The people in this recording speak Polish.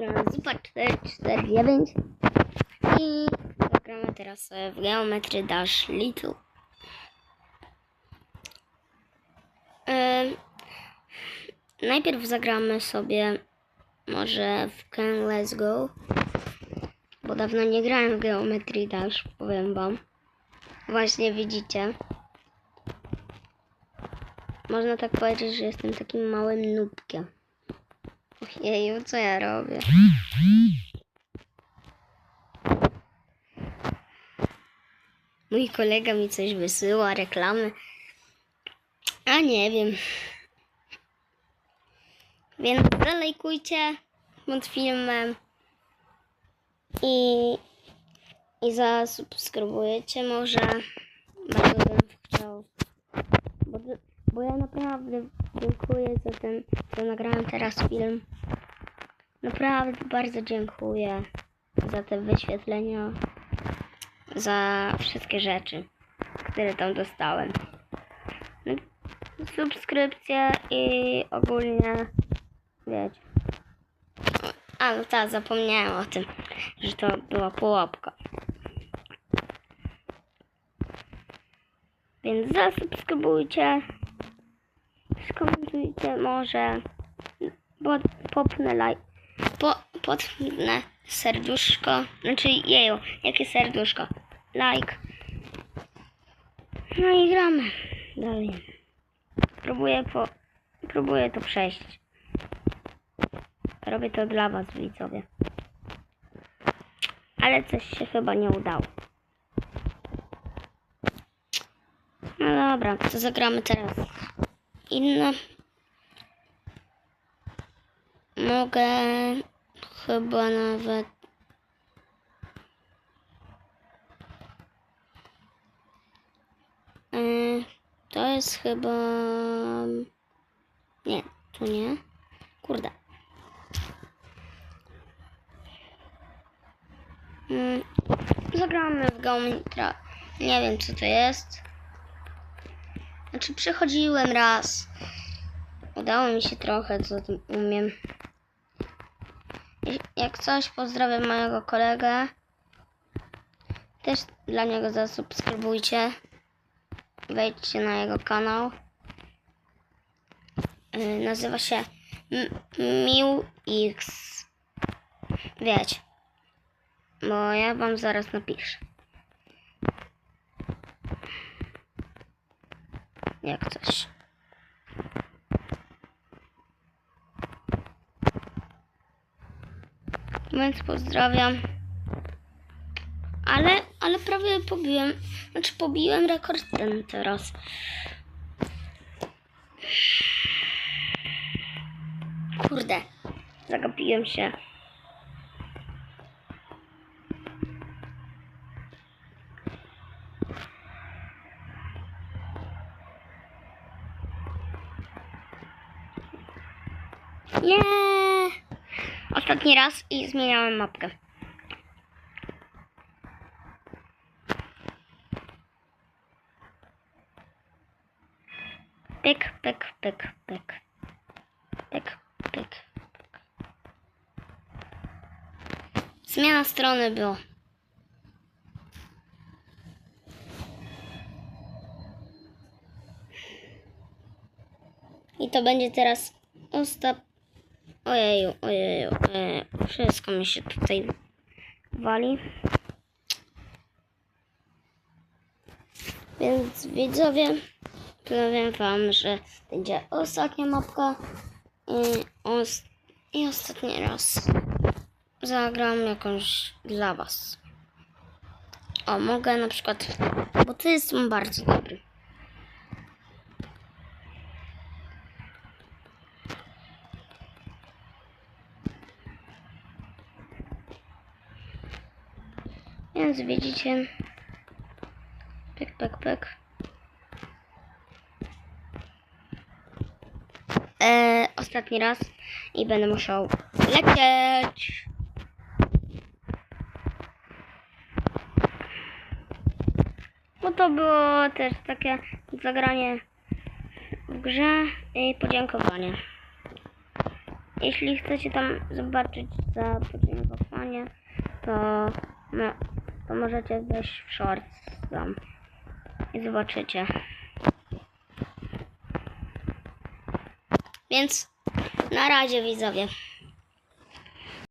gramy Zupa 449 i zagramy teraz sobie w Geometry Dash Little. Em, najpierw zagramy sobie może w Can Let's Go, bo dawno nie grałem w Geometry Dash, powiem wam. Właśnie widzicie. Można tak powiedzieć, że jestem takim małym nubkiem. Ojeju, co ja robię? Mój kolega mi coś wysyła, reklamy. A nie wiem. Więc zalajkujcie pod filmem i, i zasubskrybujecie może. Bardzo bym chciał. Bo, ja naprawdę dziękuję za ten, co nagrałem teraz film. Naprawdę bardzo dziękuję za te wyświetlenia, za wszystkie rzeczy, które tam dostałem. No, Subskrypcje i ogólnie, wiecie. A, no tak, zapomniałem o tym, że to była pułapka. Więc zasubskrybujcie, skomentujcie może, bo popnę like, po, potnę serduszko, znaczy jeju, jakie serduszko, like. No i gramy dalej. Próbuję po, próbuję to przejść. Robię to dla was, widzowie. Ale coś się chyba nie udało. No dobra, to zagramy teraz inne. Mogę chyba nawet. Yy, to jest chyba. Nie, tu nie. Kurde. Yy, zagramy w Geometra. Nie wiem co to jest. Znaczy przechodziłem raz. Udało mi się trochę, co tym umiem. Jak coś, pozdrawiam mojego kolegę. Też dla niego zasubskrybujcie. Wejdźcie na jego kanał. Yy, nazywa się M- MiłX. Wiecie. Bo ja wam zaraz napiszę. Jak coś. Więc pozdrawiam. Ale, ale prawie pobiłem, znaczy pobiłem rekord ten teraz. Kurde, zagapiłem się. Nie! Ostatni raz i zmieniałem mapkę. Pyk, pyk, pyk, pyk. Pyk, pyk. Zmiana strony była. I to będzie teraz ostat... Ojeju, ojeju, ojeju. Wszystko mi się tutaj wali. Więc widzowie, powiem wam, że będzie ostatnia mapka i, i ostatni raz zagram jakąś dla was. O, mogę na przykład, bo to jest bardzo dobry. Więc widzicie, pyk, pyk, pyk. E, ostatni raz i będę musiał lecieć. Bo to było też takie zagranie w grze i podziękowanie. jeśli chcecie tam zobaczyć za podziękowanie, to, no, to możecie wejść w shorts tam i zobaczycie. Więc na razie widzowie.